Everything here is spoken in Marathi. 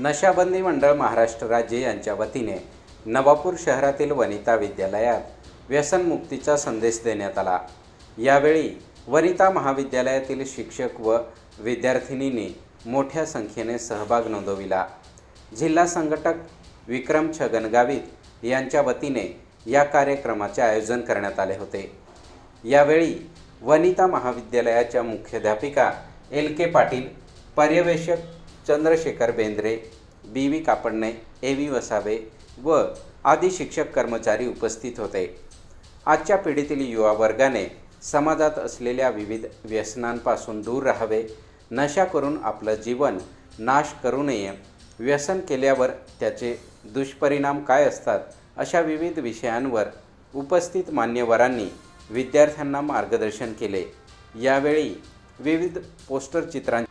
नशाबंदी मंडळ महाराष्ट्र राज्य यांच्या वतीने नवापूर शहरातील वनिता विद्यालयात व्यसनमुक्तीचा संदेश देण्यात आला. यावेळी वनिता महाविद्यालयातील शिक्षक व विद्यार्थिनींनी मोठ्या संख्येने सहभाग नोंदविला. जिल्हा संघटक विक्रम छगन गावित यांच्या वतीने या कार्यक्रमाचे आयोजन करण्यात आले होते. यावेळी वनिता महाविद्यालयाच्या मुख्याध्यापिका एल के पाटील पर्यवेक्षक Chandrashekhar Bendre B V Kapadne A V Vasave व आदी शिक्षक कर्मचारी उपस्थित होते. आजच्या पिढीतील युवा वर्गाने समाजात असलेल्या विविध व्यसनांपासून दूर राहावे नशा करून आपलं जीवन नाश करू नये व्यसन केल्यावर त्याचे दुष्परिणाम काय असतात अशा विविध विषयांवर उपस्थित मान्यवरांनी विद्यार्थ्यांना मार्गदर्शन केले. यावेळी विविध पोस्टर चित्रां